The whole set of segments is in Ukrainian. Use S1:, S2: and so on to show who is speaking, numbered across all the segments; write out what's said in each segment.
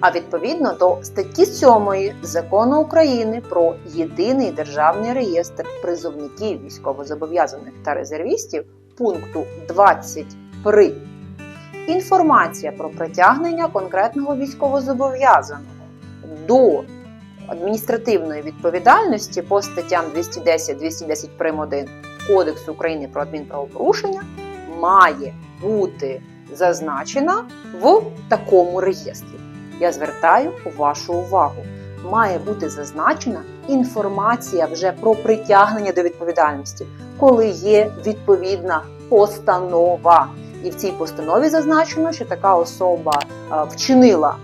S1: а відповідно до статті 7 Закону України про єдиний державний реєстр призовників військовозобов'язаних та резервістів пункту 20 інформація про притягнення конкретного військовозобов'язаного до адміністративної відповідальності по статтям 210 210 прим. 1 Кодексу України про адмінправопорушення має бути зазначена в такому реєстрі. Я звертаю вашу увагу. Має бути зазначена інформація вже про притягнення до відповідальності, коли є відповідна постанова. І в цій постанові зазначено, що така особа е, вчинила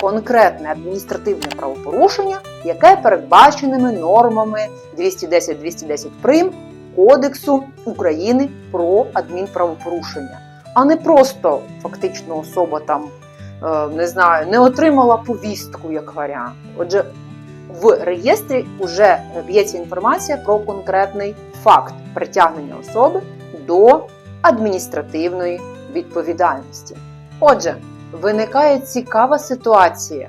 S1: конкретне адміністративне правопорушення, яке передбаченими нормами 210-210 прим Кодексу України про адмінправопорушення, а не просто фактично особа там не знаю, не отримала повістку як варіант. Отже, в реєстрі вже б'ється інформація про конкретний факт притягнення особи до адміністративної відповідальності. Отже, виникає цікава ситуація.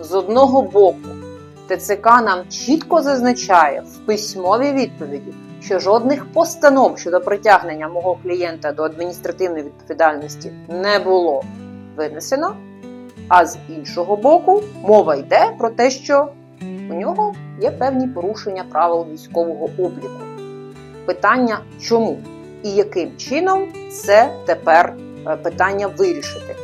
S1: З одного боку, ТЦК нам чітко зазначає в письмовій відповіді, що жодних постанов щодо притягнення мого клієнта до адміністративної відповідальності не було винесено. А з іншого боку, мова йде про те, що у нього є певні порушення правил військового обліку. Питання чому і яким чином це тепер е, питання вирішити?